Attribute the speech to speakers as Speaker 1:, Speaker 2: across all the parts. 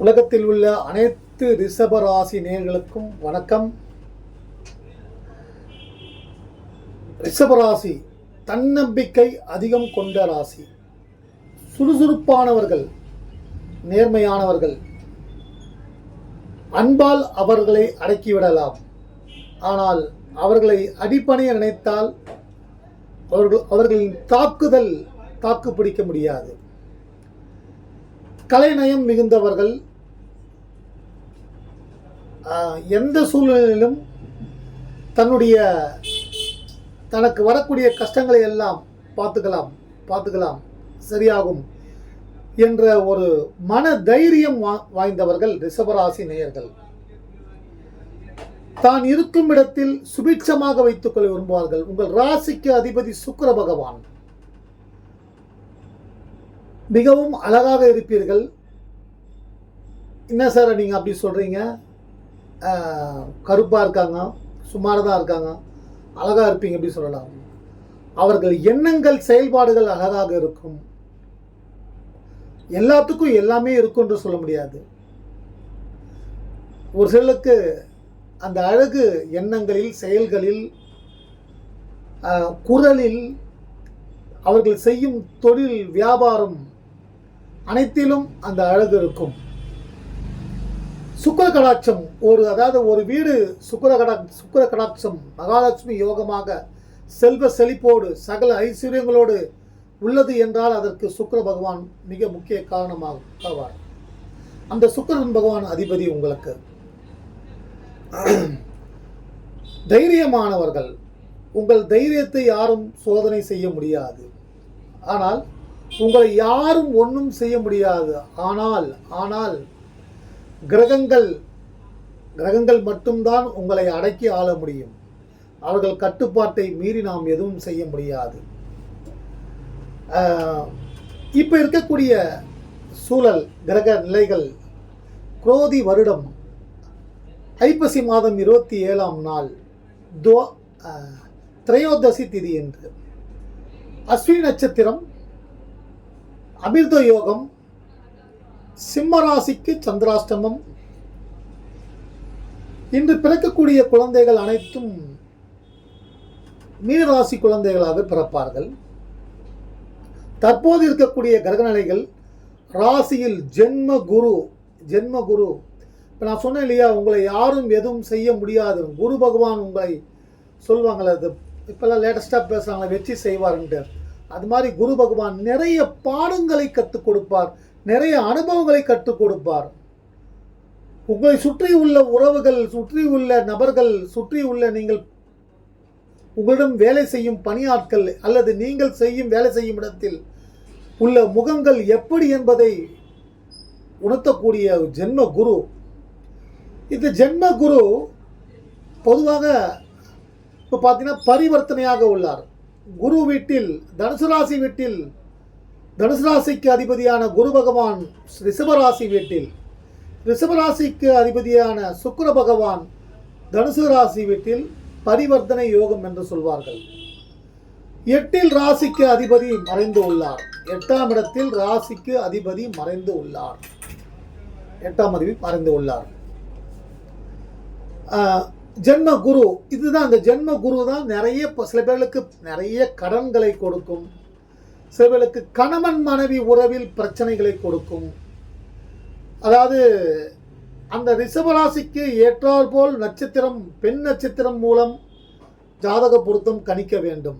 Speaker 1: உலகத்தில் உள்ள அனைத்து ரிஷபராசி நேர்களுக்கும் வணக்கம். ரிஷபராசி தன்னம்பிக்கை அதிகம் கொண்ட ராசி. சுறுசுறுப்பானவர்கள் நேர்மையானவர்கள் அன்பால் அவர்களை அடக்கிவிடலாம். ஆனால் அவர்களை அடிப்பணைய நினைத்தால் அவர்கள் அவர்களின் தாக்குதல் தாக்கு பிடிக்க முடியாது. கலைநயம் மிகுந்தவர்கள் எந்த சூழ்நிலையிலும் தன்னுடைய தனக்கு வரக்கூடிய கஷ்டங்களை எல்லாம் பார்த்துக்கலாம் பார்த்துக்கலாம் சரியாகும் என்ற ஒரு மன தைரியம் வா- வாய்ந்தவர்கள் ரிஷபராசி நேயர்கள். தான் இருக்கும் இடத்தில் சுபிட்சமாக வைத்துக் கொள்ள விரும்புவார்கள். உங்கள் ராசிக்கு அதிபதி சுக்கர பகவான். மிகவும் அழகாக இருப்பீர்கள். என்ன சார் நீங்கள் அப்படி சொல்கிறீங்க கருப்பாக இருக்காங்க சுமாராக தான் இருக்காங்க அழகாக இருப்பீங்க அப்படி சொல்லலாம். அவர்கள் எண்ணங்கள் செயல்பாடுகள் அழகாக இருக்கும். எல்லாத்துக்கும் எல்லாமே இருக்கும் என்று சொல்ல முடியாது. ஒரு சிலருக்கு அந்த அழகு எண்ணங்களில் செயல்களில் குரலில் அவர்கள் செய்யும் தொழில் வியாபாரம் அனைத்திலும் அந்த அழகு இருக்கும். சுக்கர கடாட்சம் ஒரு அதாவது ஒரு வீடு சுக்கர கடா சுக்கர கடாட்சம் மகாலட்சுமி யோகமாக செல்வ செழிப்போடு சகல ஐஸ்வர்யங்களோடு உள்ளது என்றால் அதற்கு சுக்கிர பகவான் மிக முக்கிய காரணமாக ஆவார் அந்த சுக்கிரன் பகவான் அதிபதி உங்களுக்கு. தைரியமானவர்கள். உங்கள் தைரியத்தை யாரும் சோதனை செய்ய முடியாது. ஆனால் உங்களை யாரும் ஒன்றும் செய்ய முடியாது. ஆனால் ஆனால் கிரகங்கள் கிரகங்கள் மட்டும்தான் உங்களை அடக்கி ஆள முடியும். அவர்கள் கட்டுப்பாட்டை மீறி நாம் எதுவும் செய்ய முடியாது. இப்போ இருக்கக்கூடிய சூழல் கிரக நிலைகள் குரோதி வருடம் ஐப்பசி மாதம் இருபத்தி ஏழாம் நாள் துவ திரையோதசி திதி என்று அஸ்வினி நட்சத்திரம் அமிர்த யோகம் சிம்மராசிக்கு சந்திராஷ்டமம். இன்று பிறக்கக்கூடிய குழந்தைகள் அனைத்தும் மீனராசி குழந்தைகளாக பிறப்பார்கள். தற்போது இருக்கக்கூடிய கிரகநிலைகள் ராசியில் ஜென்ம குரு ஜென்ம குரு. இப்போ நான் சொன்னேன் இல்லையா உங்களை யாரும் எதுவும் செய்ய முடியாது. குரு பகவான் உங்களை சொல்லுவாங்களே அது இப்போல்லாம் லேட்டஸ்ட்டாக பேசுகிறாங்களே வெற்றி செய்வாருன்ட்டு. அது மாதிரி குரு பகவான் நிறைய பாடங்களை கற்றுக் கொடுப்பார். நிறைய அனுபவங்களை கற்றுக் கொடுப்பார். உங்களை சுற்றி உள்ள உறவுகள் சுற்றி உள்ள நபர்கள் சுற்றி உள்ள நீங்கள் உங்களிடம் வேலை செய்யும் பணியாட்கள் அல்லது நீங்கள் செய்யும் வேலை செய்யும் இடத்தில் உள்ள முகங்கள் எப்படி என்பதை உணர்த்தக்கூடிய ஜென்ம குரு. இந்த ஜென்ம குரு பொதுவாக இப்போ பார்த்தீங்கன்னா பரிவர்த்தனையாக உள்ளார். குரு வீட்டில் தனுசு ராசி வீட்டில் தனுசு ராசிக்கு அதிபதியான குரு பகவான் ரிஷபராசி வீட்டில். ரிஷபராசிக்கு அதிபதியான சுக்கர பகவான் தனுசு ராசி வீட்டில் பரிவர்த்தனை யோகம் என்று சொல்வார்கள். எட்டில் ராசிக்கு அதிபதி மறைந்து உள்ளார். எட்டாம் இடத்தில் ராசிக்கு அதிபதி மறைந்து உள்ளார். எட்டாம் அதிபதி மறைந்து உள்ளார். ஆஹ், ஜென்ம குரு. இதுதான் அந்த ஜென்ம குரு தான் நிறைய சில பேர்களுக்கு நிறைய கடன்களை கொடுக்கும். சிலர்களுக்கு கணவன் மனைவி உறவில் பிரச்சனைகளை கொடுக்கும். அதாவது அந்த ரிஷபராசிக்கு ஏற்றாற் போல் நட்சத்திரம் பெண் நட்சத்திரம் மூலம் ஜாதக பொருத்தம் கணிக்க வேண்டும்.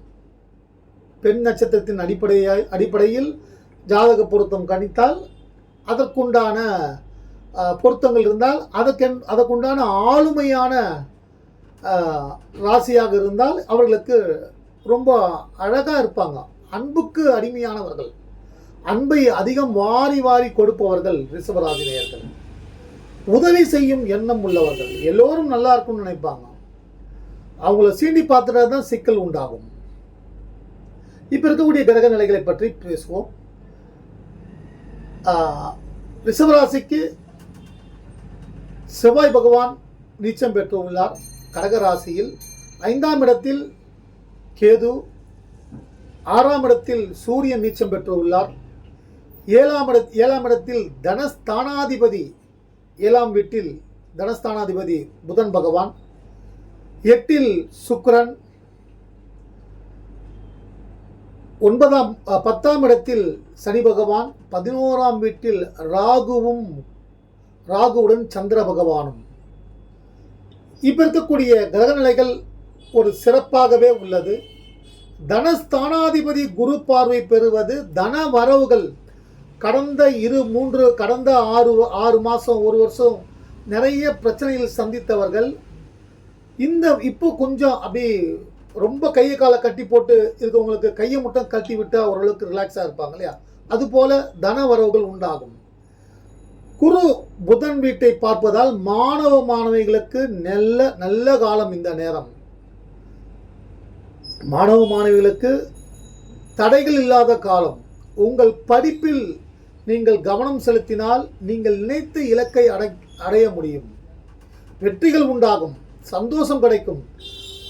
Speaker 1: பெண் நட்சத்திரத்தின் அடிப்படையாய் அடிப்படையில் ஜாதக பொருத்தம் கணித்தால் அதற்குண்டான பொருத்தங்கள் இருந்தால் அதற்கென் அதற்குண்டான ஆளுமையான ராசியாக இருந்தால் அவர்களுக்கு ரொம்ப அழகாக இருப்பாங்க. அன்புக்கு அடிமையானவர்கள் அன்பை அதிகம் வாரி வாரி கொடுப்பவர்கள் ரிஷபராசி நேயர்கள். உதவி செய்யும் எண்ணம் உள்ளவர்கள் எல்லோரும் நல்லா இருக்கும்னு நினைப்பாங்க. அவங்கள சீண்டி பார்த்துட்டா தான் சிக்கல் உண்டாகும். இப்போ இருக்கக்கூடிய கிரக நிலைகளை பற்றி பேசுவோம். ரிஷபராசிக்கு செவ்வாய் பகவான் நீச்சம் பெற்று உள்ளார் கடகராசியில் ஐந்தாம் இடத்தில் கேது ஆறாம் இடத்தில் சூரியன் நீச்சம் பெற்றுள்ளார். ஏழாம் இட ஏழாம் இடத்தில் தனஸ்தானாதிபதி ஏழாம் வீட்டில் தனஸ்தானாதிபதி புதன் பகவான். எட்டில் சுக்ரன் ஒன்பதாம் பத்தாம் இடத்தில் சனி பகவான். பதினோராம் வீட்டில் ராகுவும் ராகுவுடன் சந்திர பகவானும். இப்போ இருக்கக்கூடிய கிரகநிலைகள் ஒரு சிறப்பாகவே உள்ளது. தனஸ்தானாதிபதி குரு பார்வை பெறுவது தன வரவுகள். கடந்த இரு மூன்று கடந்த ஆறு ஆறு மாதம் ஒரு வருஷம் நிறைய பிரச்சனைகள் சந்தித்தவர்கள். இந்த இப்போ கொஞ்சம் அப்படி ரொம்ப கையை காலை கட்டி போட்டு இருக்கவங்களுக்கு கையை மட்டும் கட்டி விட்டால் ஓரளவுக்கு ரிலாக்ஸாக இருப்பாங்க இல்லையா? அதுபோல தன வரவுகள் உண்டாகும். குரு புதன் வீட்டை பார்ப்பதால் மாணவ மாணவிகளுக்கு நல்ல நல்ல காலம் இந்த நேரம். மாணவ மாணவிகளுக்கு தடைகள் இல்லாத காலம். உங்கள் படிப்பில் நீங்கள் கவனம் செலுத்தினால் நீங்கள் நினைத்த இலக்கை அடை அடைய முடியும். வெற்றிகள் உண்டாகும் சந்தோஷம் கிடைக்கும்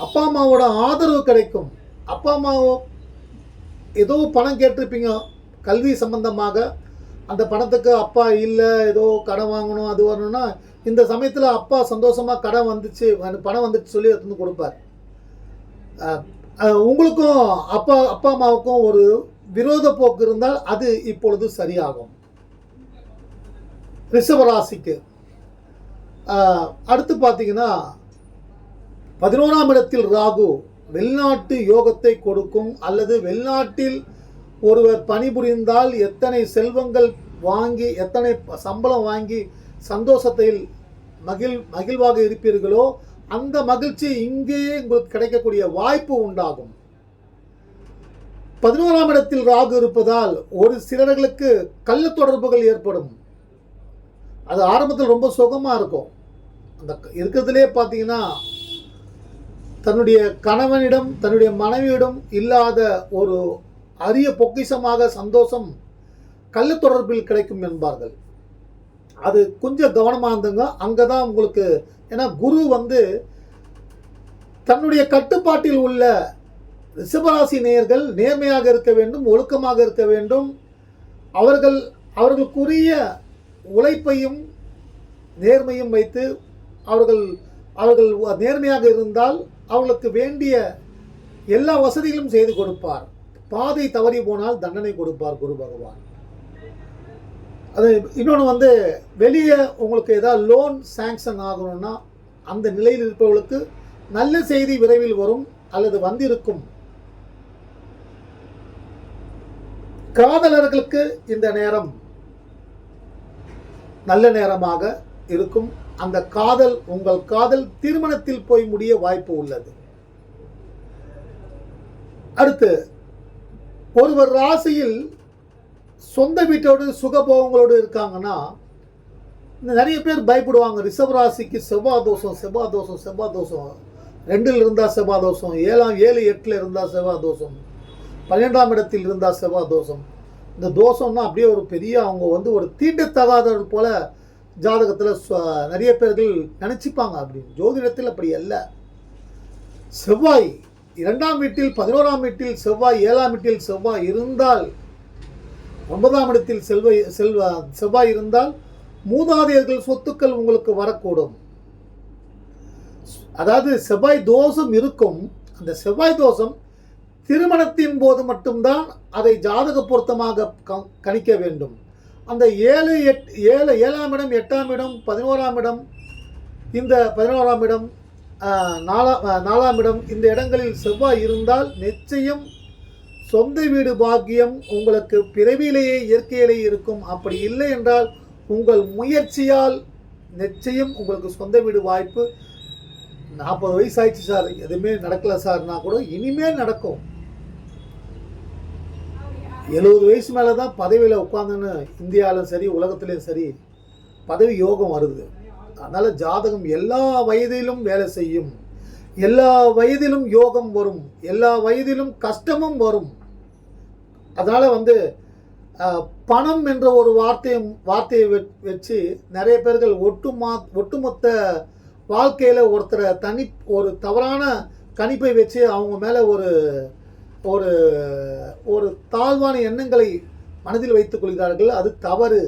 Speaker 1: அப்பா அம்மாவோட ஆதரவு கிடைக்கும். அப்பா அம்மாவோ ஏதோ பணம் கேட்டிருப்பீங்க கல்வி சம்பந்தமாக. அந்த பணத்துக்கு அப்பா இல்லை ஏதோ கடன் வாங்கணும் அது வரணும்னா இந்த சமயத்தில் அப்பா சந்தோஷமாக கடன் வந்துச்சு பணம் வந்துச்சு சொல்லி எடுத்து வந்து கொடுப்பார். உங்களுக்கும் அப்பா அப்பா அம்மாவுக்கும் ஒரு விரோத போக்கு இருந்தால் அது இப்பொழுது சரியாகும். ரிஷபராசிக்கு அடுத்து பார்த்தீங்கன்னா பதினோராம் இடத்தில் ராகு வெளிநாட்டு யோகத்தை கொடுக்கும் அல்லது வெளிநாட்டில் ஒருவர் பணிபுரிந்தால் எத்தனை செல்வங்கள் வாங்கி எத்தனை சம்பளம் வாங்கி சந்தோஷத்தில் மகிழ் மகிழ்வாக இருப்பீர்களோ அந்த மகிழ்ச்சி இங்கேயே உங்களுக்கு கிடைக்கக்கூடிய வாய்ப்பு உண்டாகும். பதினோராம் இடத்தில் ராகு இருப்பதால் ஒரு சிலர்களுக்கு கள்ள தொடர்புகள் ஏற்படும். அது ஆரம்பத்தில் ரொம்ப சுகமாக இருக்கும். அந்த இருக்கிறதுலே பார்த்தீங்கன்னா தன்னுடைய கணவனிடம் தன்னுடைய மனைவியிடம் இல்லாத ஒரு அரிய பொக்கிஷமாக சந்தோஷம் கள்ள தொடர்பில் கிடைக்கும் என்பார்கள். அது கொஞ்சம் கவனமாக இருந்துங்க. அங்கே தான் உங்களுக்கு ஏன்னா குரு வந்து தன்னுடைய கட்டுப்பாட்டில் உள்ள ரிஷபராசி நேயர்கள் நேர்மையாக இருக்க வேண்டும் ஒழுக்கமாக இருக்க வேண்டும். அவர்கள் அவர்களுக்குரிய உழைப்பையும் நேர்மையும் வைத்து அவர்கள் அவர்கள் நேர்மையாக இருந்தால் அவர்களுக்கு வேண்டிய எல்லா வசதிகளும் செய்து கொடுப்பார். பாதை தவறி போனால் தண்டனை கொடுப்பார் குரு பகவான். அது இன்னொன்று வந்து வெளியே உங்களுக்கு ஏதாவது லோன் சாங்ஷன் ஆகணும்னா அந்த நிலையில் இருப்பவர்களுக்கு நல்ல செய்தி விரைவில் வரும் அல்லது வந்திருக்கும். காதலர்களுக்கு இந்த நேரம் நல்ல நேரமாக இருக்கும். அந்த காதல் உங்கள் காதல் திருமணத்தில் போய் முடிய வாய்ப்பு உள்ளது. அடுத்து ஒருவர் ராசியில் சொந்த வீட்டோடு சுகபோகங்களோடு இருக்காங்கன்னா நிறைய பேர் பயப்படுவாங்க. ரிஷப ராசிக்கு செவ்வாய் தோஷம் செவ்வாய் தோஷம் செவ்வாய் தோஷம். ரெண்டில் இருந்தால் செவ்வாய் தோஷம். ஏழாம் ஏழு எட்டில் இருந்தால் செவ்வாய் தோஷம். பன்னிரெண்டாம் இடத்தில் இருந்தால் செவ்வாய் தோஷம். இந்த தோஷம்னா அப்படியே ஒரு பெரிய அவங்க வந்து ஒரு தீண்டத்தகாதவர் போல ஜாதகத்தில் நிறைய பேர்கள் நினச்சிப்பாங்க. அப்படின்னு ஜோதிடத்தில் அப்படி அல்ல. செவ்வாய் இரண்டாம் வீட்டில் பதினோராம் வீட்டில் செவ்வாய் ஏழாம் வீட்டில் செவ்வாய் இருந்தால் ஒன்பதாம் இடத்தில் செல்வ செல்வ செவ்வாய் இருந்தால் மூதாதையர்கள் சொத்துக்கள் உங்களுக்கு வரக்கூடும். அதாவது செவ்வாய் தோஷம் இருக்கும். அந்த செவ்வாய் தோஷம் திருமணத்தின் போது மட்டும்தான் அதை ஜாதக பொருத்தமாக க- கணிக்க வேண்டும். அந்த ஏழு எட் ஏழு ஏழாம் இடம் எட்டாம் இடம் பதினோராம் இடம் இந்த பதினோராம் இடம் நாலாம் நாலாம் இடம் இந்த இடங்களில் செவ்வாய் இருந்தால் நிச்சயம் சொந்த வீடு பாக்கியம் உங்களுக்கு பிறவியிலேயே இயற்கையிலேயே இருக்கும். அப்படி இல்லை என்றால் உங்கள் முயற்சியால் நிச்சயம் உங்களுக்கு சொந்த வீடு வாய்ப்பு. நாற்பது வயசு ஆயிடுச்சு சார். எதுவுமே நடக்கல சார்னா கூட இனிமேல் நடக்கும். எழுபது வயசு மேலே தான் பதவியில் உட்காந்துன்னு இந்தியாவிலும் சரி உலகத்துலேயும் சரி பதவி யோகம் வருது. அதனால் ஜாதகம் எல்லா வயதிலும் வேலை செய்யும். எல்லா வயதிலும் யோகம் வரும் எல்லா வயதிலும் கஷ்டமும் வரும். அதனால் வந்து பணம் என்ற ஒரு வார்த்தையை வார்த்தையை வச்சு நிறைய பேர்கள் ஒட்டுமா ஒட்டுமொத்த வாழ்க்கையில் ஒருத்தரை தனி ஒரு தவறான கணிப்பை வச்சு அவங்க மேலே ஒரு ஒரு ஒரு தாழ்வான எண்ணங்களை மனதில் வைத்துக் கொள்கிறார்கள். அது தவறு.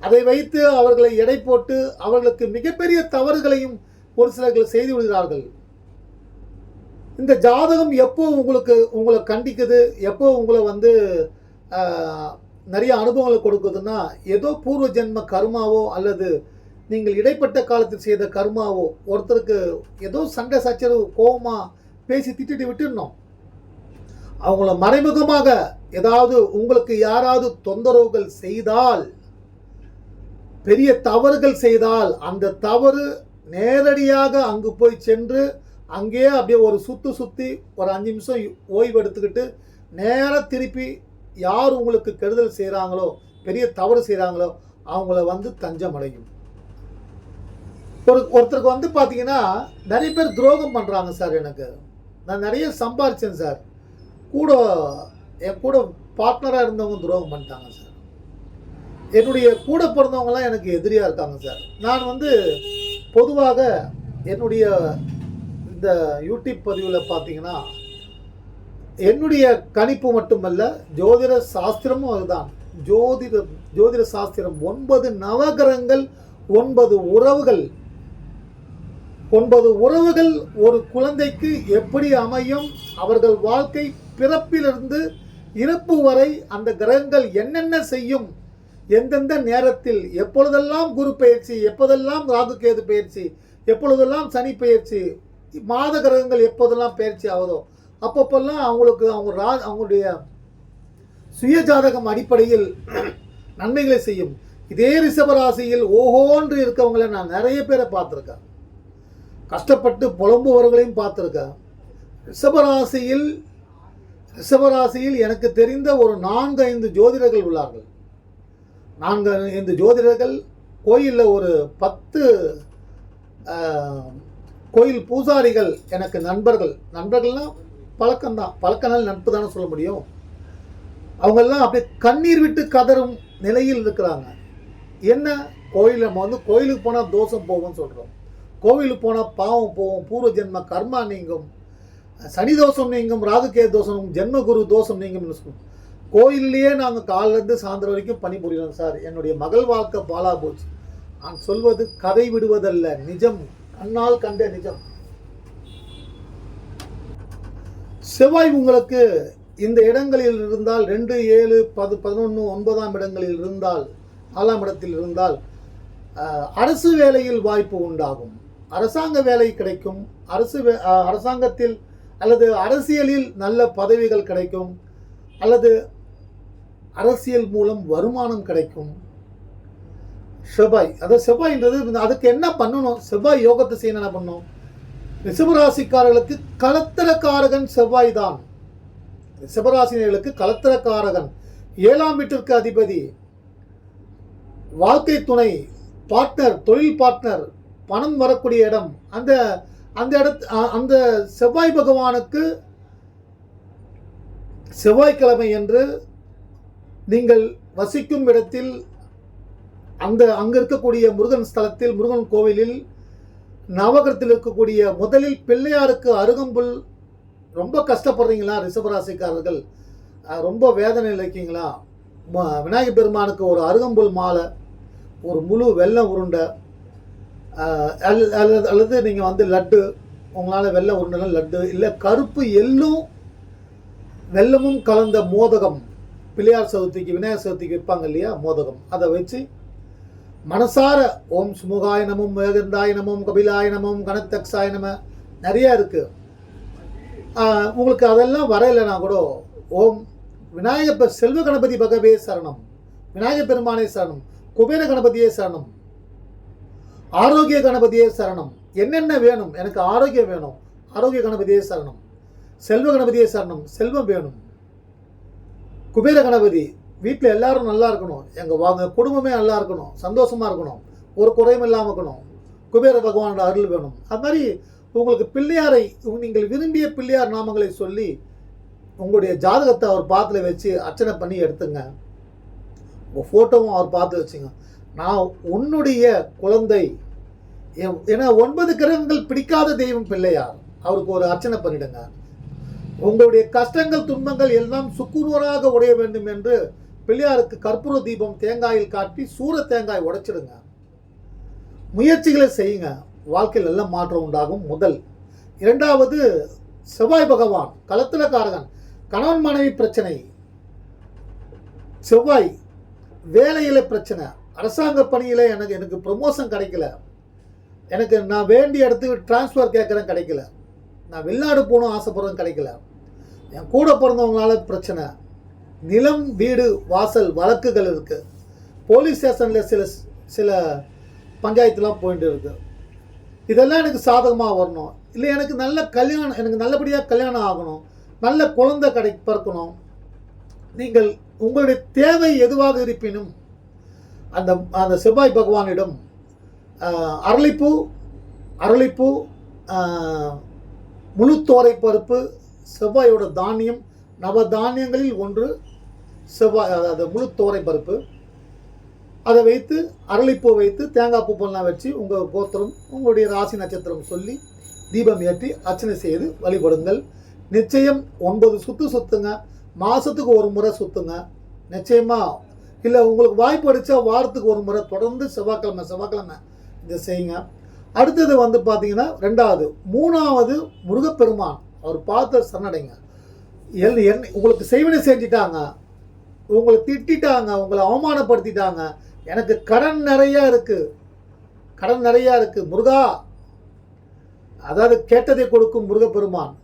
Speaker 1: அதை வைத்து அவர்களை எடை போட்டு அவர்களுக்கு மிகப்பெரிய தவறுகளையும் ஒரு சிலர்கள் செய்து விடுகிறார்கள். இந்த ஜாதகம் எப்போ உங்களுக்கு உங்களை கண்டிக்குது எப்போ உங்களை வந்து நிறைய அனுபவங்களை கொடுக்குதுன்னா ஏதோ பூர்வ ஜென்ம கர்மாவோ அல்லது நீங்கள் இடைப்பட்ட காலத்தில் செய்த கர்மாவோ ஒருத்தருக்கு ஏதோ சண்டை சச்சரவு கோபமாக பேசி திட்டிட்டு விட்டுடணும். அவங்கள மறைமுகமாக ஏதாவது உங்களுக்கு யாராவது தொந்தரவுகள் செய்தால் பெரிய தவறுகள் செய்தால் அந்த தவறு நேரடியாக அங்கு போய் சென்று அங்கேயே அப்படியே ஒரு சுற்று சுற்றி ஒரு அஞ்சு நிமிஷம் ஓய்வு எடுத்துக்கிட்டு நேராக திருப்பி யார் உங்களுக்கு கெடுதல் செய்கிறாங்களோ பெரிய தவறு செய்கிறாங்களோ அவங்கள வந்து தஞ்சம் அடையும் ஒரு ஒருத்தருக்கு வந்து பார்த்தீங்கன்னா நிறைய பேர் துரோகம் பண்ணுறாங்க சார் எனக்கு. நான் நிறைய சம்பாரிச்சேன் சார். கூட என் கூட பார்ட்னராக இருந்தவங்க துரோகம் பண்ணிட்டாங்க சார். என்னுடைய கூட பிறந்தவங்களாம் எனக்கு எதிரியாக இருக்காங்க சார். நான் வந்து பொதுவாக என்னுடைய இந்த யூடியூப் பதிவில் பார்த்தீங்கன்னா என்னுடைய கணிப்பு மட்டுமல்ல ஜோதிட சாஸ்திரமும் அதுதான். ஜோதிட ஜோதிட சாஸ்திரம் ஒன்பது நவகிரகங்கள் ஒன்பது உறவுகள். ஒன்பது உறவுகள் ஒரு குழந்தைக்கு எப்படி அமையும் அவர்கள் வாழ்க்கை பிறப்பிலிருந்து இறப்பு வரை அந்த கிரகங்கள் என்னென்ன செய்யும் எந்தெந்த நேரத்தில் எப்பொழுதெல்லாம் குரு பயிற்சி எப்போதெல்லாம் ராகு கேது பயிற்சி எப்பொழுதெல்லாம் சனி பயிற்சி மாத கிரகங்கள் எப்போதெல்லாம் பயிற்சி ஆகுதோ அப்பப்பெல்லாம் அவங்களுக்கு அவங்க ரா அவங்களுடைய சுய ஜாதகம் அடிப்படையில் நன்மைகளை செய்யும். இதே ரிஷபராசியில் ஓஹோன்று இருக்கவங்களை நான் நிறைய பேரை பார்த்துருக்கேன். கஷ்டப்பட்டு புலம்புவர்களையும் பார்த்துருக்கேன். ரிஷபராசியில் ரிஷபராசியில் எனக்கு தெரிந்த ஒரு நான்கு ஐந்து ஜோதிடர்கள் உள்ளார்கள். நான்கு ஐந்து ஜோதிடர்கள் கோயிலில் ஒரு பத்து கோயில் பூசாரிகள் எனக்கு நண்பர்கள். நண்பர்கள்னால் பழக்கம்தான். பழக்கனால் நட்பு தானே சொல்ல முடியும். அவங்கெல்லாம் அப்படியே கண்ணீர் விட்டு கதறும் நிலையில் இருக்கிறாங்க. என்ன? கோயில் நம்ம வந்து கோயிலுக்கு போனால் தோஷம் போகும்னு சொல்கிறோம் கோவிலுக்கு போனால் பாவம் போகும். பூர்வ ஜென்ம கர்மா நீங்கும். சனி தோஷம் நீங்கும் ராகுகே தோஷம் ஜென்ம குரு தோஷம் நீங்கும்னு சொல்லுவோம் கோயில்லையே நாங்கள் காலிலேருந்து சாயந்தரம் வரைக்கும் பணிபுரிகிறோம் சார். என்னுடைய மகள் வாழ்க்கை பாலா போச்சு. நான் சொல்வது கதை விடுவதல்ல. நிஜம். கண்ணால் கண்ட நிஜம். செவ்வாய் உங்களுக்கு இந்த இடங்களில் இருந்தால் ரெண்டு ஏழு பது பதினொன்று ஒன்பதாம் இடங்களில் இருந்தால் நாலாம் இடத்தில் இருந்தால் அரசு வேலையில் வாய்ப்பு உண்டாகும். அரசாங்க வேலை கிடைக்கும். அரசு வே- அரசாங்கத்தில் அல்லது அரசியலில் நல்ல பதவிகள் கிடைக்கும். அல்லது அரசியல் மூலம் வருமானம் கிடைக்கும். செவ்வாய். அதாவது செவ்வாய்ன்றது அதுக்கு என்ன பண்ணணும்? செவ்வாய் யோகத்தை செய்ய என்ன பண்ணும் ரிஷபராசிக்காரர்களுக்கு கலத்திரக்காரகன் செவ்வாய் தான். ரிஷபராசினியர்களுக்கு கலத்திரக்காரகன். ஏழாம் வீட்டிற்கு அதிபதி வாழ்க்கை துணை பார்ட்னர் தொழில் பார்ட்னர் பணம் வரக்கூடிய இடம். அந்த அந்த இடத்து அ- அந்த செவ்வாய் பகவானுக்கு செவ்வாய்க்கிழமை என்று நீங்கள் வசிக்கும் இடத்தில் அந்த அங்கே இருக்கக்கூடிய முருகன் ஸ்தலத்தில் முருகன் கோவிலில் நவகரத்தில் இருக்கக்கூடிய முதலில் பிள்ளையாருக்கு அருகம்புல் ரொம்ப கஷ்டப்படுறீங்களா ரிஷபராசிக்காரர்கள்? ரொம்ப வேதனையில் இருக்கீங்களா விநாயகர் பெருமானுக்கு ஒரு அருகம்புல் மாலை ஒரு முழு வெள்ளை உருண்டை அல்ல- அல்லது அல்லது நீங்கள் வந்து லட்டு உங்களால் வெள்ளை உருண்டைனா லட்டு இல்லை கருப்பு எள்ளும் வெள்ளமும் கலந்த மோதகம் பிள்ளையார் சதுர்த்திக்கு விநாயகர் சதுர்த்திக்கு வைப்பாங்க இல்லையா மோதகம். அதை வச்சு மனசார ஓம் சுமுகாய நமம் வேகந்தாய நமம் கபிலாய நமம் நம. நிறையா இருக்கு. உங்களுக்கு அதெல்லாம் வரையிலனா கூட ஓம் விநாயக செல்வ கணபதி பகவே சரணம். விநாயக பெருமானே சரணம். குபேர கணபதியே சரணம். ஆரோக்கிய கணபதியே சரணம். என்னென்ன வேணும்? எனக்கு ஆரோக்கியம் வேணும். ஆரோக்கிய கணபதியே சரணம். செல்வ கணபதியே சரணம். செல்வம் வேணும். குபேர கணபதி வீட்டில் எல்லாரும் நல்லா இருக்கணும். எங்கள் வாங்க குடும்பமே நல்லா இருக்கணும். சந்தோஷமாக இருக்கணும். ஒரு குறையும் இல்லாமல் இருக்கணும். குபேர பகவானோட அருள் வேணும். அது மாதிரி உங்களுக்கு பிள்ளையாரை நீங்கள் விரும்பிய பிள்ளையார் நாமங்களை சொல்லி உங்களுடைய ஜாதகத்தை அவர் பாத்தில் வச்சு அர்ச்சனை பண்ணி எடுத்துங்க. உங்கள் ஃபோட்டோவும் அவர் பார்த்து வச்சுங்க. நான் உன்னுடைய குழந்தை. என்- ஏன்னா ஒன்பது கிரகங்கள் பிடிக்காத தெய்வம் பிள்ளையார். அவருக்கு ஒரு அர்ச்சனை பண்ணிடுங்க. உங்களுடைய கஷ்டங்கள் துன்பங்கள் எல்லாம் சுக்குநூறாக உடைய வேண்டும் என்று பிள்ளையாருக்கு கற்பூர தீபம் தேங்காயில் காட்டி சூர தேங்காய் உடைச்சிடுங்க. முயற்சிகளை செய்யுங்க. வாழ்க்கையில் நல்ல மாற்றம் உண்டாகும் முதல். இரண்டாவது செவ்வாய் பகவான் களத்திலக்காரகன் கணவன் மனைவி பிரச்சனை. செவ்வாய் வேலையில் பிரச்சனை. அரசாங்க பணியில் எனக்கு எனக்கு ப்ரொமோஷன் கிடைக்கல. எனக்கு நான் வேண்டிய இடத்துக்கு டிரான்ஸ்ஃபர் கேட்குறேன் கிடைக்கல. நான் வெளிநாடு போகணும் ஆசைப்படுறேன் கிடைக்கல. என் கூட பிறந்தவங்களால பிரச்சனை. நிலம் வீடு வாசல் வழக்குகள் இருக்குது போலீஸ் ஸ்டேஷனில் சில சில பஞ்சாயத்துலாம் போயிட்டு இருக்குது இதெல்லாம் எனக்கு சாதகமாக வரணும். இல்லை எனக்கு நல்ல கல்யாணம் எனக்கு நல்லபடியாக கல்யாணம் ஆகணும். நல்ல குழந்தை கடை பிறக்கணும். நீங்கள் உங்களுடைய தேவை எதுவாக இருப்பினும் அந்த அந்த செவ்வாய் பகவானிடம் அரளிப்பூ அரளிப்பூ முழுத்தோரை பருப்பு செவ்வாயோட தானியம் நவ தானியங்களில் ஒன்று செவ்வாய் அதாவது முழுத்தோரை பருப்பு. அதை வைத்து அரளிப்பூ வைத்து தேங்காய் பூப்பெல்லாம் வச்சு உங்கள் கோத்திரம் உங்களுடைய ராசி நட்சத்திரம் சொல்லி தீபம் ஏற்றி அர்ச்சனை செய்து வழிபடுங்கள். நிச்சயம் ஒன்பது சுத்து சுத்துங்க. மாதத்துக்கு ஒரு முறை சுத்துங்க. நிச்சயமாக இல்லை உங்களுக்கு வாய்ப்பு அடித்தா வாரத்துக்கு ஒரு முறை தொடர்ந்து செவ்வாய்க்கிழமை செவ்வாய்க்கிழமை இதை செய்யுங்க. அடுத்தது வந்து பார்த்தீங்கன்னா ரெண்டாவது மூணாவது முருகப்பெருமான். அவர் பார்த்து சரணடைங்க. எல் என் உங்களுக்கு செய்வினை செஞ்சிட்டாங்க. உங்களை திட்டிட்டாங்க உங்களை அவமானப்படுத்திட்டாங்க. எனக்கு கடன் நிறையா இருக்குது கடன் நிறையா இருக்குது முருகா அதாவது கேட்டதை கொடுக்கும் முருகப்பெருமான்.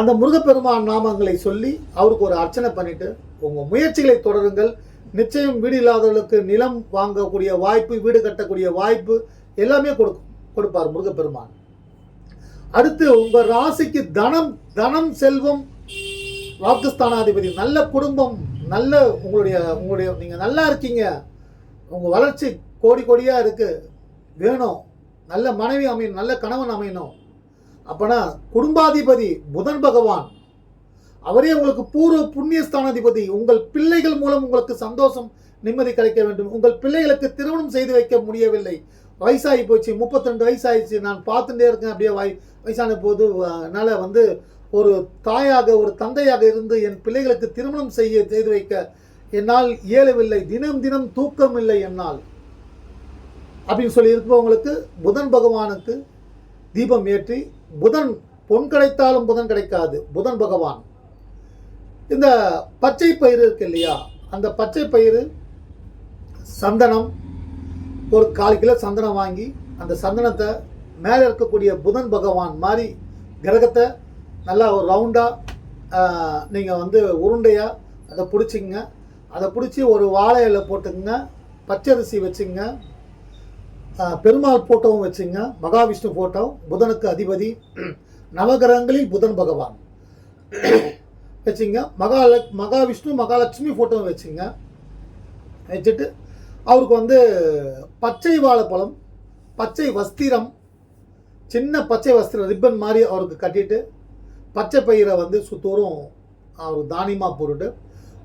Speaker 1: அந்த முருகப்பெருமான் நாமங்களை சொல்லி அவருக்கு ஒரு அர்ச்சனை பண்ணிட்டு உங்கள் முயற்சிகளை தொடருங்கள். நிச்சயம் வீடு இல்லாதவர்களுக்கு நிலம் வாங்கக்கூடிய வாய்ப்பு வீடு கட்டக்கூடிய வாய்ப்பு எல்லாமே கொடுக்கும் கொடுப்பார் முருகப்பெருமான். அடுத்து உங்கள் ராசிக்கு தனம் தனம் செல்வம் வாக்குஸ்தானாதிபதி நல்ல குடும்பம் நல்ல உங்களுடைய உங்களுடைய நீங்கள் நல்லா இருக்கீங்க. உங்கள் வளர்ச்சி கோடி கோடியாக இருக்குது வேணும். நல்ல மனைவி அமையணும் நல்ல கணவன் அமையணும். அப்போனா குடும்பாதிபதி புதன் பகவான். அவரே உங்களுக்கு பூர்வ புண்ணிய ஸ்தானாதிபதி உங்கள் பிள்ளைகள் மூலம் உங்களுக்கு சந்தோஷம் நிம்மதி கிடைக்க வேண்டும். உங்கள் பிள்ளைகளுக்கு திருமணம் செய்து வைக்க முடியவில்லை. வயசாகி போச்சு. முப்பத்திரெண்டு வயசாயிடுச்சு. நான் பார்த்துட்டே இருக்கேன். அப்படியே வய வயசான போது என்னால் வந்து ஒரு தாயாக ஒரு தந்தையாக இருந்து என் பிள்ளைகளுக்கு திருமணம் செய்ய செய்து வைக்க என்னால் இயலவில்லை. தினம் தினம் தூக்கம் இல்லை என்னால். அப்படின்னு சொல்லி இருப்பவங்களுக்கு புதன் பகவானுக்கு தீபம் ஏற்றி புதன் பொன் கிடைத்தாலும் புதன் கிடைக்காது. புதன் பகவான். இந்த பச்சை பயிறு இருக்கு இல்லையா? அந்த பச்சை பயிறு சந்தனம். ஒரு கால் கிலோ சந்தனம் வாங்கி அந்த சந்தனத்தை மேலே இருக்கக்கூடிய புதன் பகவான் மாதிரி கிரகத்தை நல்லா ஒரு ரவுண்டாக நீங்கள் வந்து உருண்டையாக அதை பிடிச்சிங்க அதை பிடிச்சி ஒரு வாழை இலை போட்டுக்குங்க. பச்சரிசி வச்சுங்க. பெருமாள் போட்டோவும் வச்சுங்க. மகாவிஷ்ணு போட்டோ புதனுக்கு அதிபதி. நவகிரகங்களில் புதன் பகவான். வச்சுங்க. மகால மகாவிஷ்ணு மகாலட்சுமி ஃபோட்டோவும் வச்சுங்க. வச்சுட்டு அவருக்கு வந்து பச்சை வாழைப்பழம் பச்சை வஸ்திரம் சின்ன பச்சை வஸ்திரம் ரிப்பன் மாதிரி அவருக்கு கட்டிட்டு பச்சை பயிரை வந்து சுத்தூரம் அவர் தானியமாக போட்டுட்டு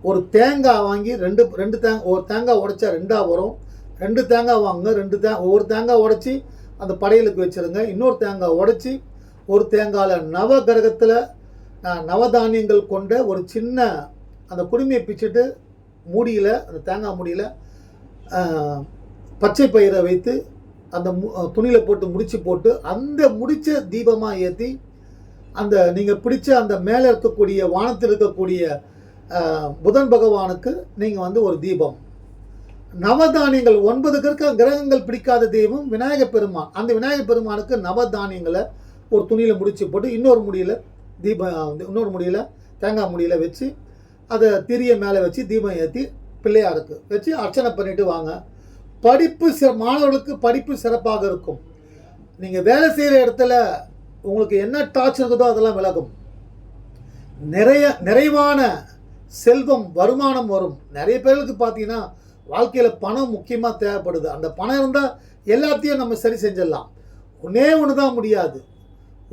Speaker 1: ஒரு தேங்காய் வாங்கி ரெண்டு ரெண்டு தேங்காய் ஒரு தேங்காய் உடைச்சா ரெண்டாக வரும். ரெண்டு தேங்காய் வாங்குங்க ரெண்டு தே ஒரு தேங்காய் உடச்சி அந்த படையலுக்கு வச்சுருங்க. இன்னொரு தேங்காய் உடச்சி ஒரு தேங்காயில் நவ கிரகத்தில் நவதானியங்கள் கொண்ட ஒரு சின்ன அந்த குடுமையை பிச்சுட்டு மூடியில் அந்த தேங்காய் மூடியில் பச்சை பயிரை வைத்து அந்த துணியில் போட்டு முடித்து போட்டு அந்த முடித்த தீபமாக ஏற்றி அந்த நீங்கள் பிடிச்ச அந்த மேலே இருக்கக்கூடிய வானத்தில் இருக்கக்கூடிய புதன் பகவானுக்கு நீங்கள் வந்து ஒரு தீபம். நவதானியங்கள் ஒன்பது கிரக கிரகங்கள் பிடிக்காத தெய்வம் விநாயக பெருமான். அந்த விநாயக பெருமானுக்கு நவதானியங்களை ஒரு துணியில் முடிச்சு போட்டு இன்னொரு முடியில் தீபம் வந்து இன்னொரு முடியில் தேங்காய் முடியில் வச்சு அதை திரிய மேலே வச்சு தீபம் ஏற்றி பிள்ளையாருக்கு வச்சு அர்ச்சனை பண்ணிட்டு வாங்க. படிப்பு சிற மாணவர்களுக்கு படிப்பு சிறப்பாக இருக்கும். நீங்கள் வேலை செய்கிற இடத்துல உங்களுக்கு என்ன டார்ச் இருக்குதோ அதெல்லாம் விலகும். நிறைய நிறைவான செல்வம் வருமானம் வரும். நிறைய பேருக்கு பார்த்தீங்கன்னா வாழ்க்கையில் பணம் முக்கியமாக தேவைப்படுது. அந்த பணம் இருந்தால் எல்லாத்தையும் நம்ம சரி செஞ்சிடலாம். ஒன்றே ஒன்று தான் முடியாது.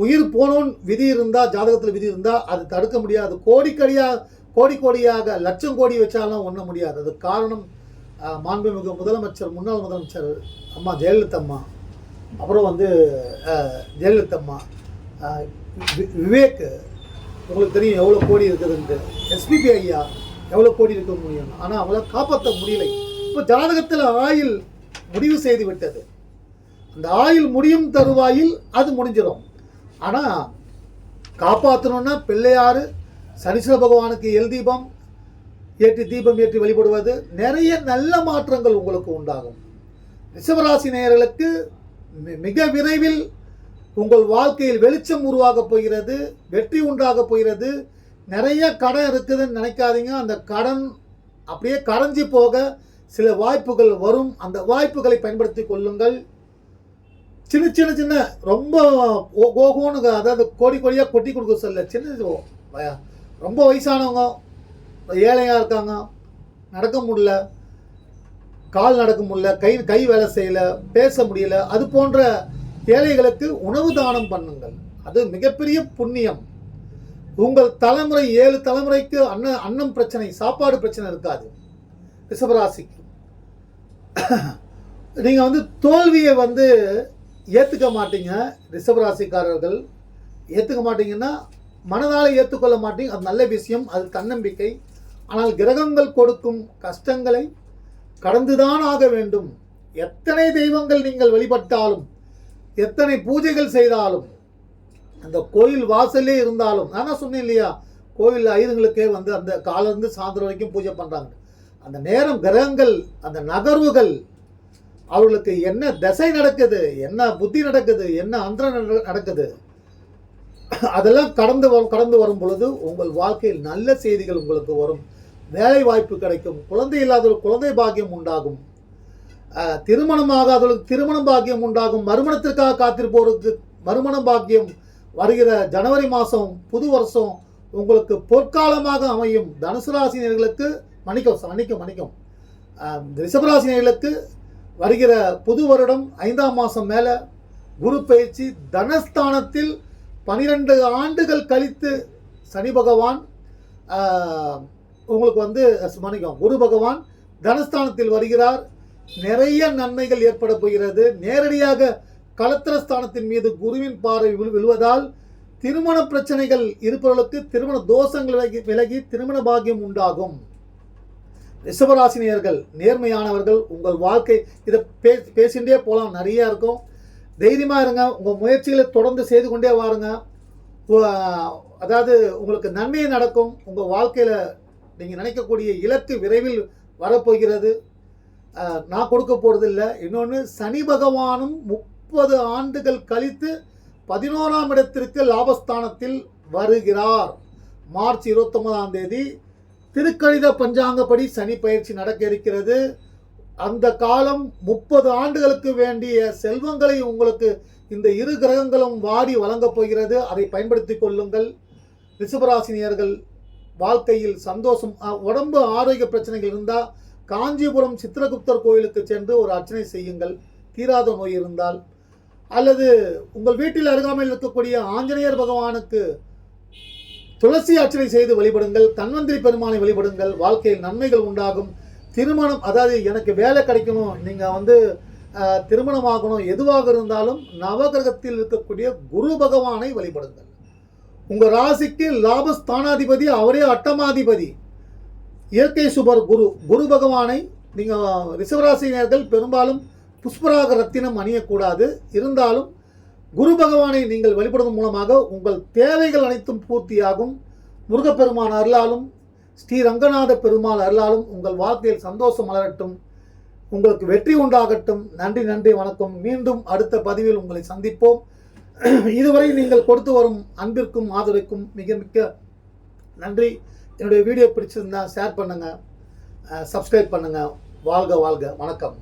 Speaker 1: உயிர் போனோன்னு விதி இருந்தால் ஜாதகத்தில் விதி இருந்தால் அது தடுக்க முடியாது. கோடிக்கடியாக கோடி கோடியாக லட்சம் கோடி வச்சாலும் ஒன்றும் முடியாது. அது காரணம் மாண்புமிகு முதலமைச்சர் முன்னாள் முதலமைச்சர் அம்மா ஜெயலலிதா அம்மா. அப்புறம் வந்து ஜெயலலிதம்மா ஜெயலலிதா அம்மா. விவேக் உங்களுக்கு தெரியும் எவ்வளோ கோடி இருக்குதுன்ட்டு. எஸ்பிபி ஐயா எவ்வளோ கோடி இருக்க முடியும்? ஆனால் அவளை காப்பாற்ற முடியலை. இப்போ ஜாதகத்தில் ஆயில் முடிவு செய்து விட்டது. அந்த ஆயில் முடியும் தருவாயில் அது முடிஞ்சிடும். ஆனால் காப்பாற்றணும்னா பிள்ளையாறு சனீஸ்வர பகவானுக்கு எல் தீபம் ஏற்றி தீபம் ஏற்றி வழிபடுவது நிறைய நல்ல மாற்றங்கள் உங்களுக்கு உண்டாகும். ரிஷபராசி நேயர்களுக்கு மிக விரைவில் உங்கள் வாழ்க்கையில் வெளிச்சம் உருவாக போகிறது வெற்றி உண்டாகப் போகிறது. நிறைய கடன் இருக்குதுன்னு நினைக்காதீங்க. அந்த கடன் அப்படியே கரைஞ்சி போக சில வாய்ப்புகள் வரும். அந்த வாய்ப்புகளை பயன்படுத்தி கொள்ளுங்கள். சின்ன சின்ன சின்ன ரொம்ப ஓகோன்னு அதாவது கோடி கோடியாக கொட்டி கொடுக்க சொல்ல சின்ன ரொம்ப வயசானவங்க ஏழையாக இருக்காங்க நடக்க முடியல கால் நடக்க முடியல கை கை வேலை செய்யல பேச முடியல அது போன்ற ஏழைகளுக்கு உணவு தானம் பண்ணுங்கள். அது மிகப்பெரிய புண்ணியம். உங்கள் தலைமுறை ஏழு தலைமுறைக்கு அன்ன அன்னம் பிரச்சனை சாப்பாடு பிரச்சனை இருக்காது. ரிஷபராசிக்கு. நீங்கள் வந்து தோல்வியை வந்து ஏற்றுக்க மாட்டீங்க ரிஷபராசிக்காரர்கள். ஏற்றுக்க மாட்டீங்கன்னா மனதால் ஏற்றுக்கொள்ள மாட்டீங்க. அது நல்ல விஷயம் அது தன்னம்பிக்கை. ஆனால் கிரகங்கள் கொடுக்கும் கஷ்டங்களை கடந்துதான் ஆக வேண்டும். எத்தனை தெய்வங்கள் நீங்கள் வழிபட்டாலும் எத்தனை பூஜைகள் செய்தாலும் அந்த கோயில் வாசல்லே இருந்தாலும் நான் சொன்னேன் இல்லையா கோயில் ஐயருங்களுக்கே வந்து அந்த காலிலிருந்து சாயந்தரம் வரைக்கும் பூஜை பண்ணுறாங்க அந்த நேரம் கிரகங்கள் அந்த நகர்வுகள் அவர்களுக்கு என்ன திசை நடக்குது என்ன புத்தி நடக்குது என்ன அந்தரம் நட- நடக்குது அதெல்லாம் கடந்து வரும் கடந்து வரும் பொழுது உங்கள் வாழ்க்கையில் நல்ல செய்திகள் உங்களுக்கு வரும். வேலை வாய்ப்பு கிடைக்கும் குழந்தை இல்லாதவர்களுக்கு குழந்தை பாக்கியம் உண்டாகும். அஹ், திருமணம் ஆகாதவர்களுக்கு பாக்கியம் உண்டாகும். மறுமணத்திற்காக காத்திருப்போருக்கு மறுமணம் பாக்கியம் வருகிற ஜனவரி மாதம் புது வருஷம் உங்களுக்கு பொற்காலமாக அமையும். தனுசு ராசினியர்களுக்கு மன்னிக்கும் மன்னிக்கும் மன்னிக்கும் ரிஷபராசினியர்களுக்கு வருகிற புது வருடம் ஐந்தாம் மாதம் மேலே குரு பயிற்சி தனஸ்தானத்தில் பனிரெண்டு ஆண்டுகள் கழித்து சனி பகவான் உங்களுக்கு வந்து மன்னிக்கும் குரு பகவான் தனஸ்தானத்தில் வருகிறார். நிறைய நன்மைகள் ஏற்பட போகிறது. நேரடியாக களத்திரஸ்தானத்தின் மீது குருவின் பார்வை விழுவதால் திருமண பிரச்சனைகள் இருப்பவர்களுக்கு திருமண தோஷங்கள் விலகி விலகி திருமண பாக்கியம் உண்டாகும். ரிஷபராசினியர்கள் நேர்மையானவர்கள் உங்கள் வாழ்க்கை இதை பே பேசிகிட்டே போகலாம் நிறைய இருக்கும். தைரியமாக இருங்க. உங்கள் முயற்சிகளை தொடர்ந்து செய்து கொண்டே வாருங்க. அதாவது உங்களுக்கு நன்மை நடக்கும். உங்கள் வாழ்க்கையில் நீங்கள் நினைக்கக்கூடிய இலக்கு விரைவில் வரப்போகிறது. நான் கொடுக்க போகிறதில்லை இன்னொன்று சனி பகவானும் முப்பது ஆண்டுகள் கழித்து பதினோராம் இடத்திற்கு லாபஸ்தானத்தில் வருகிறார். மார்ச் இருபத்தொன்பதாம் தேதி திருக்கணித பஞ்சாங்கப்படி சனி பயிற்சி நடக்க இருக்கிறது. அந்த காலம் முப்பது ஆண்டுகளுக்கு வேண்டிய செல்வங்களை உங்களுக்கு இந்த இரு கிரகங்களும் வாரி வழங்கப் போகிறது. அதை பயன்படுத்தி கொள்ளுங்கள். ரிஷபராசினியர்கள் வாழ்க்கையில் சந்தோஷம் உடம்பு ஆரோக்கிய பிரச்சனைகள் இருந்தால் காஞ்சிபுரம் சித்திரகுப்தர் கோயிலுக்கு சென்று ஒரு அர்ச்சனை செய்யுங்கள். தீராத நோய் இருந்தால். அல்லது உங்கள் வீட்டில் அருகாமையில் இருக்கக்கூடிய ஆஞ்சநேயர் பகவானுக்கு துளசி அர்ச்சனை செய்து வழிபடுங்கள். தன்வந்திரி பெருமானை வழிபடுங்கள். வாழ்க்கையில் நன்மைகள் உண்டாகும். திருமணம் அதாவது எனக்கு வேலை கிடைக்கணும் நீங்கள் வந்து திருமணமாகணும் எதுவாக இருந்தாலும் நவகிரகத்தில் இருக்கக்கூடிய குரு பகவானை வழிபடுங்கள். உங்கள் ராசிக்கு லாபஸ்தானாதிபதி அவரே அட்டமாதிபதி. இயற்கை சுபர் குரு குரு பகவானை நீங்கள் ரிஷவராசினியர்கள் பெரும்பாலும் புஷ்பராக ரத்தினம் அணியக்கூடாது. இருந்தாலும் குரு பகவானை நீங்கள் வழிபடுவதன் மூலமாக உங்கள் தேவைகள் அனைத்தும் பூர்த்தியாகும். முருகப்பெருமான் அருளாலும் ஸ்ரீ ரங்கநாத பெருமாள் அருளாலும் உங்கள் வாழ்க்கையில் சந்தோஷம் மலரட்டும். உங்களுக்கு வெற்றி உண்டாகட்டும். நன்றி நன்றி வணக்கம். மீண்டும் அடுத்த பதிவில் உங்களை சந்திப்போம். இதுவரை நீங்கள் கொடுத்து வரும் அன்பிற்கும் ஆதரவுக்கும் மிக மிக்க நன்றி. என்னுடைய வீடியோ பிடிச்சிருந்தா ஷேர் பண்ணுங்கள் சப்ஸ்கிரைப் பண்ணுங்கள் வாழ்க வாழ்க. வணக்கம்.